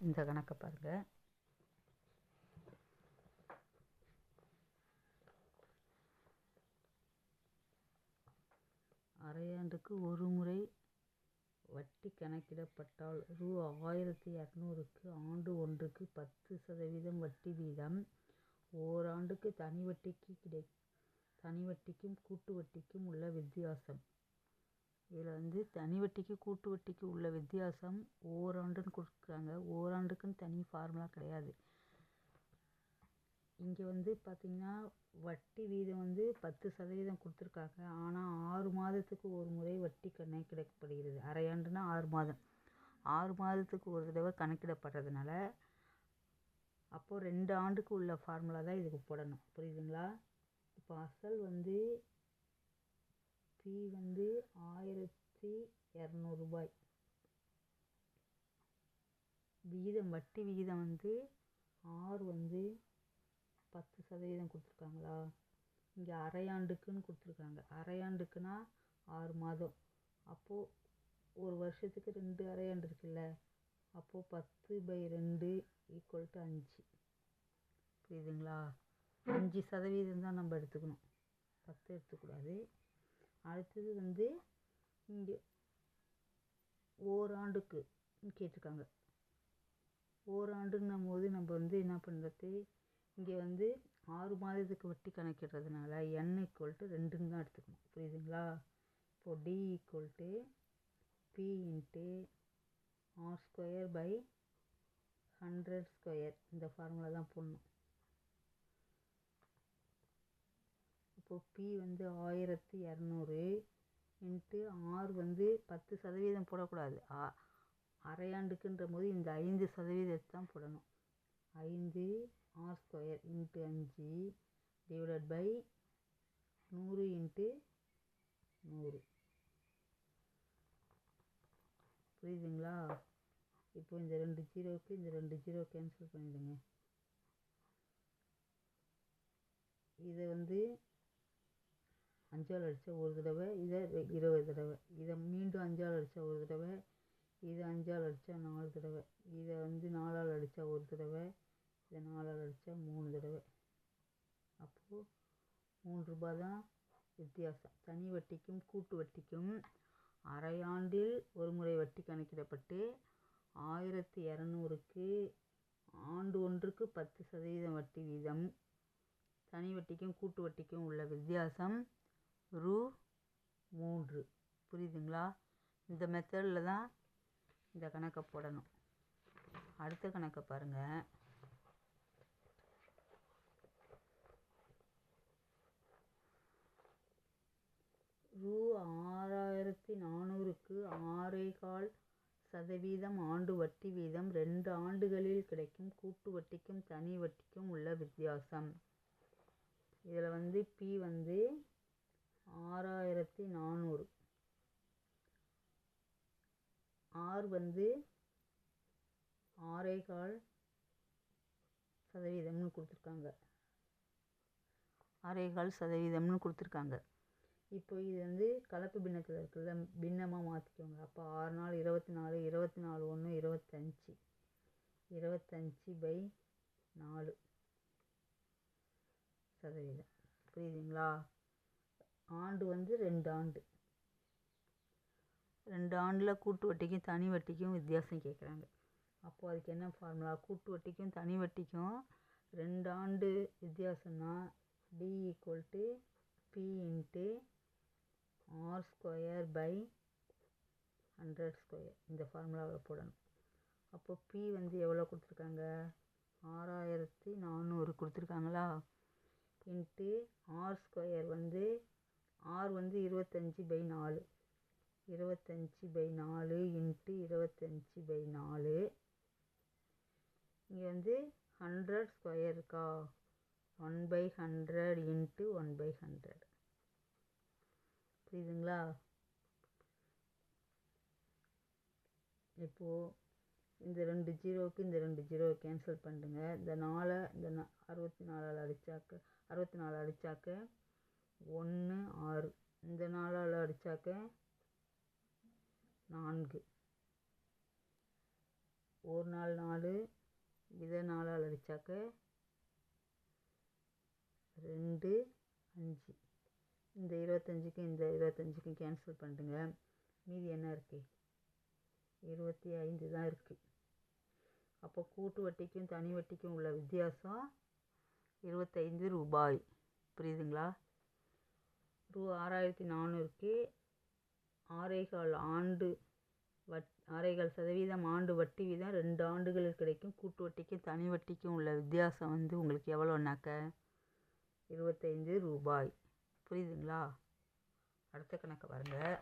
இந்த கணக்கை பாருங்கள் அரையாண்டுக்கு ஒரு முறை வட்டி கணக்கிடப்பட்டால் ரூ ஆயிரத்தி இரநூறுக்கு ஆண்டு ஒன்றுக்கு பத்து சதவீதம் வட்டி வீதம். ஓராண்டுக்கு தனி வட்டிக்கு கிடை தனி வட்டிக்கும் கூட்டு வட்டிக்கும் உள்ள வித்தியாசம். இதில் வந்து தனி வட்டிக்கு கூட்டு வட்டிக்கு உள்ள வித்தியாசம் ஓராண்டுன்னு கொடுக்குறாங்க. ஓராண்டுக்குன்னு தனி ஃபார்முலா கிடையாது. இங்கே வந்து பார்த்திங்கன்னா வட்டி வீதம் வந்து பத்து சதவீதம் கொடுத்துருக்காங்க. ஆனால் ஆறு மாதத்துக்கு ஒரு முறை வட்டி கணக்கிடப்படுகிறது அரையாண்டுனா ஆறு மாதம். ஆறு மாதத்துக்கு ஒரு தடவை கணக்கிடப்படுறதுனால அப்போது ரெண்டு ஆண்டுக்கு உள்ள ஃபார்முலா தான் இதுக்கு போடணும். புரியுதுங்களா? இப்போ அசல் வந்து ஃபீ வந்து ஆயிரத்தி இரநூறுபாய். விகிதம் வட்டி விகிதம் வந்து ஆறு வந்து பத்து சதவீதம் கொடுத்துருக்காங்களா? இங்கே அரையாண்டுக்குன்னு கொடுத்துருக்காங்க. அரையாண்டுக்குன்னா ஆறு மாதம். அப்போது ஒரு வருஷத்துக்கு ரெண்டு அரையாண்டு இருக்குல்ல? அப்போது பத்து பை ரெண்டு ஈக்குவல் டு அஞ்சு. புரியுதுங்களா? அஞ்சு சதவீதம் தான் நம்ம எடுத்துக்கணும். பத்து எடுத்துக்கூடாது. அடுத்தது வந்து இங்கே ஓராண்டுக்கு கேட்டிருக்காங்க. ஓராண்டுன்னும் போது நம்ம வந்து என்ன பண்ணுறது இங்கே வந்து ஆறு மாதத்துக்கு வட்டி கணக்கிடுறதுனால என் ஈக்குவல் டு ரெண்டுன்னு தான் எடுத்துக்கணும். புரியுதுங்களா? இப்போது T equal to P into R square by hundred square இந்த ஃபார்முலா தான் போடணும். இப்போது பி வந்து ஆயிரத்தி இரநூறு இன்ட்டு ஆர் வந்து பத்து சதவீதம் போடக்கூடாது. ஆ அரையாண்டுக்குன்ற போது இந்த ஐந்து சதவீதத்தை தான் போடணும். ஐந்து ஆர் ஸ்கொயர் இன்ட்டு அஞ்சு டிவைடட் பை நூறு இன்ட்டு நூறு. புரியுதுங்களா? இப்போ இந்த ரெண்டு ஜீரோவுக்கு இந்த ரெண்டு ஜீரோ கேன்சல் பண்ணிவிடுங்க இதை வந்து அஞ்சால் அடித்தா ஒரு தடவை இதை இருபது தடவை இதை மீண்டும் அஞ்சால் அடித்தா ஒரு தடவை இதை அஞ்சால் அடித்தா நாலு தடவை இதை வந்து நாலால் அடித்தா ஒரு தடவை இதை நாலால் அடித்தா மூணு தடவை. அப்போது மூணு ரூபாய் தான் வித்தியாசம். தனி வட்டிக்கும் கூட்டு வட்டிக்கும் அரையாண்டில் ஒரு முறை வட்டி கணக்கிடப்பட்டு ஆயிரத்தி இரநூறுக்கு ஆண்டு ஒன்றுக்கு பத்து சதவீதம் வட்டி வீதம். தனி வட்டிக்கும் கூட்டு வட்டிக்கும் உள்ள வித்தியாசம் ரூ மூன்று. புரியுதுங்களா? இந்த மெத்தடில் தான் இந்த கணக்கை போடணும். அடுத்த கணக்கை பாருங்கள் ரூ ஆறாயிரத்தி நானூறுக்கு ஆறே கால் சதவீதம் ஆண்டு வட்டி வீதம் ரெண்டு ஆண்டுகளில் கிடைக்கும் கூட்டு வட்டிக்கும் தனி வட்டிக்கும் உள்ள வித்தியாசம். இதில் வந்து பி வந்து ஆறாயிரத்தி நானூறு ஆர் வந்து ஆறே கால் சதவீதம்னு கொடுத்துருக்காங்க. ஆறே கால் சதவீதம்னு கொடுத்துருக்காங்க. இப்போ இது வந்து கலப்பு பின்னத்தில் இருக்குல்ல பின்னமாக மாற்றிக்கோங்க அப்போ ஆறு நாள் இருபத்தி நாலு இருபத்தி நாலு ஒன்று இருபத்தஞ்சி. இருபத்தஞ்சி பை நாலு சதவீதம். புரியுதுங்களா? ஆண்டு வந்து ரெண்டு ஆண்டு. ரெண்டு ஆண்டில் கூட்டு வட்டிக்கும் தனி வட்டிக்கும் வித்தியாசம் கேட்குறாங்க அப்போது அதுக்கு என்ன ஃபார்முலா கூட்டு வட்டிக்கும் தனி வட்டிக்கும் ரெண்டு ஆண்டு வித்தியாசம்னா T equal to P into R square by hundred square இந்த ஃபார்முலாவில் போடணும். அப்போ பி வந்து எவ்வளோ கொடுத்துருக்காங்க? ஆறாயிரத்தி நானூறு கொடுத்துருக்காங்களா? இன்ட்டு ஆர் ஸ்கொயர் வந்து ஆர் வந்து இருபத்தஞ்சி பை நாலு. இருபத்தஞ்சி பை நாலு இன்ட்டு இருபத்தஞ்சி பை நாலு. இங்கே வந்து ஹண்ட்ரட் ஸ்கொயர் இருக்கா? One by hundred into one by hundred புரியுதுங்களா? இப்போது இந்த ரெண்டு ஜீரோவுக்கு இந்த ரெண்டு ஜீரோவை கேன்சல் பண்ணுங்கள் இந்த நாலை இந்த அறுபத்தி நாலால் அடித்தாக்க அறுபத்தி நாலு அடித்தாக்க ஒன்று ஆறு. இந்த நாலால் அடித்தாக்க நான்கு. ஒரு நாள் நாலு இதை நாலால் அடித்தாக்க ரெண்டு அஞ்சு. இந்த இருபத்தஞ்சிக்கும் இந்த இருபத்தஞ்சிக்கும் கேன்சல் பண்ணிட்டுங்க மீதி என்ன இருக்குது இருபத்தி ஐந்து தான் இருக்குது அப்போ கூட்டு வட்டிக்கும் தனி வட்டிக்கும் உள்ள வித்தியாசம் இருபத்தைந்து ரூபாய். புரியுதுங்களா? ரூ ஆறாயிரத்தி நானூறுக்கு ஆறேகால் ஆண்டு வட் ஆறேகால் சதவீதம் ஆண்டு வட்டி வீதம் ரெண்டு ஆண்டுகளில் கிடைக்கும். கூட்டு வட்டிக்கும் தனி வட்டிக்கும் உள்ள வித்தியாசம் வந்து உங்களுக்கு எவ்வளோனாக்க இருபத்தைந்து ரூபாய். புரியுதுங்களா? அடுத்த கணக்கு பாருங்கள்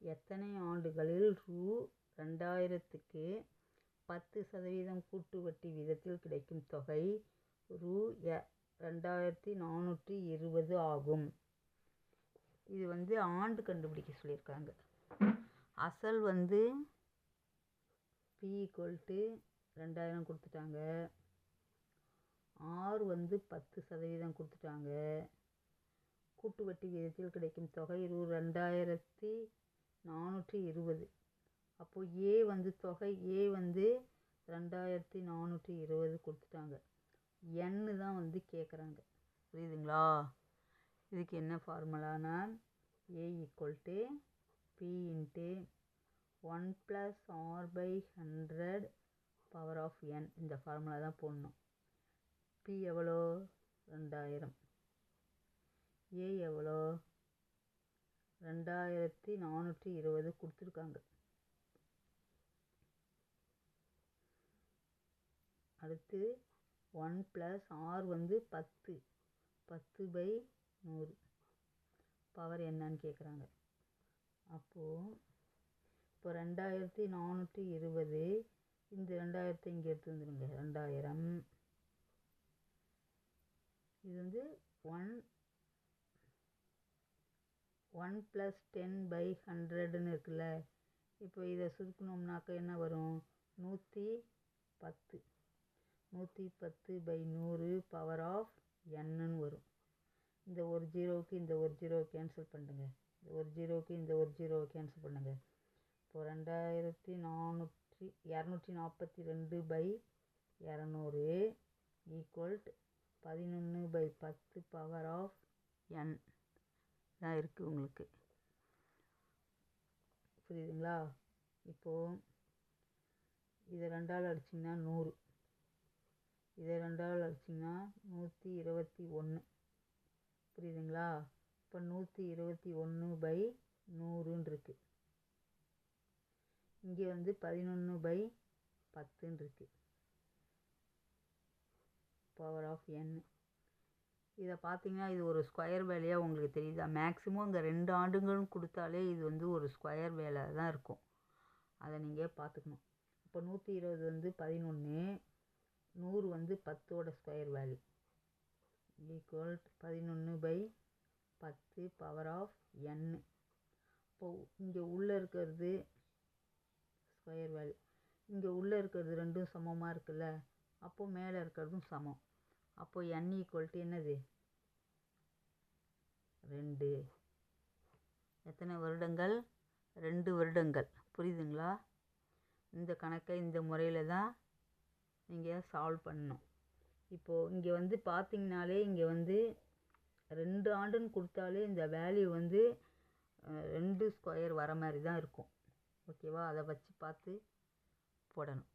எத்தனை ஆண்டுகளில் ரூ ரெண்டாயிரத்துக்கு பத்து சதவீதம் கூட்டு வட்டி வீதத்தில் கிடைக்கும் தொகை ரூ. எ. ரெண்டாயிரத்தி நானூற்றி இருபது ஆகும். இது வந்து ஆண்டு கண்டுபிடிக்க சொல்லியிருக்காங்க. அசல் வந்து பி ஈக்குவல் டு ரெண்டாயிரம் கொடுத்துட்டாங்க. ஆர் வந்து பத்து சதவீதம் கொடுத்துட்டாங்க. கூட்டு வட்டி விகிதத்தில் கிடைக்கும் தொகை ரூ. ரெண்டாயிரத்தி நானூற்றி இருபது. அப்போது ஏ வந்து தொகை ஏ வந்து ரெண்டாயிரத்தி நானூற்றி இருபது கொடுத்துட்டாங்க. என்னு தான் வந்து கேட்குறாங்க புரியுதுங்களா? இதுக்கு என்ன ஃபார்முலானா A equal to P into one plus R by hundred power of N இந்த ஃபார்முலா தான் போடணும். பி எவ்வளோ? ரெண்டாயிரம் ஏ எவ்வளோ? ரெண்டாயிரத்தி நானூற்றி இருபது கொடுத்துருக்காங்க. அடுத்து ஒன் ப்ளஸ் ஆர் வந்து பத்து. பத்து பை நூறு. பவர் என்னன்னு கேட்குறாங்க அப்போது இப்போ ரெண்டாயிரத்தி நானூற்றி இருபது இந்த ரெண்டாயிரத்தை இங்கே எடுத்து வந்துடுங்க ரெண்டாயிரம். இது வந்து one one plus ten by ஹண்ட்ரடுன்னு இருக்குல்ல. இப்போ இதை சுருக்கணும்னாக்க என்ன வரும்? நூற்றி பத்து. நூற்றி பத்து பை நூறு பவர் ஆஃப் என்னன்னு வரும். இந்த ஒரு ஜீரோவுக்கு இந்த ஒரு ஜீரோவை கேன்சல் பண்ணுங்க. இந்த ஒரு ஜீரோவுக்கு இந்த ஒரு ஜீரோவை கேன்சல் பண்ணுங்க. இப்போ ரெண்டாயிரத்தி நானூற்றி இரநூற்றி நாற்பத்தி ரெண்டு பை இரநூறு ஈக்குவல்ட் பதினொன்று பை பத்து பவர் ஆஃப் என் தான் இருக்குது உங்களுக்கு. புரியுதுங்களா? இப்போது இதை ரெண்டால் அடிச்சிங்கன்னா நூறு. இதை ரெண்டால் அடிச்சிங்கன்னா நூற்றி இருபத்தி ஒன்று புரியுதுங்களா? இப்போ நூற்றி இருபத்தி ஒன்று பை நூறுன்னு இருக்குது இங்கே வந்து பதினொன்று பை பத்துன்னு இருக்குது பவர் ஆஃப் என் இதை பார்த்தீங்கன்னா இது ஒரு ஸ்கொயர் வேலையாக உங்களுக்கு தெரியுதா? மேக்ஸிமம் இங்கே ரெண்டு ஆண்டுங்களும் கொடுத்தாலே இது வந்து ஒரு ஸ்கொயர் வேலை தான் இருக்கும். அதை நீங்கள் பார்த்துக்கணும். இப்போ நூற்றி இருபது வந்து பதினொன்று நூறு வந்து பத்தோட ஸ்கொயர் வேல்யூ ஈக்குவல் பதினொன்று பை பத்து பவர் ஆஃப் என் இப்போ இங்கே உள்ளே இருக்கிறது ஸ்கொயர் வேல்யூ இங்கே உள்ளே இருக்கிறது ரெண்டும் சமமாக இருக்குல்ல? அப்போது மேலே இருக்கிறதும் சமம். அப்போது என் ஈக்குவல்ட்டு என்னது? ரெண்டு. எத்தனை வருடங்கள்? ரெண்டு வருடங்கள். புரியுதுங்களா? இந்த கணக்கை இந்த முறையில் தான் நீங்கள் சால்வ் பண்ணணும் இப்போது இங்கே வந்து பார்த்தீங்கனாலே இங்கே வந்து ரெண்டு ஆண்டுன்னு கொடுத்தாலே இந்த வேல்யூ வந்து ரெண்டு ஸ்கொயர் வர மாதிரி தான் இருக்கும் ஓகேவா அதை வச்சு பார்த்து போடணும்.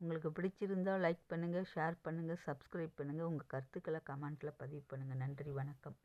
உங்களுக்கு பிடிச்சிருந்தால் லைக் பண்ணுங்கள் ஷேர் பண்ணுங்கள் சப்ஸ்கிரைப் பண்ணுங்கள் உங்கள் கருத்துக்களை கமெண்ட்டில் பதிவு பண்ணுங்கள் நன்றி வணக்கம்.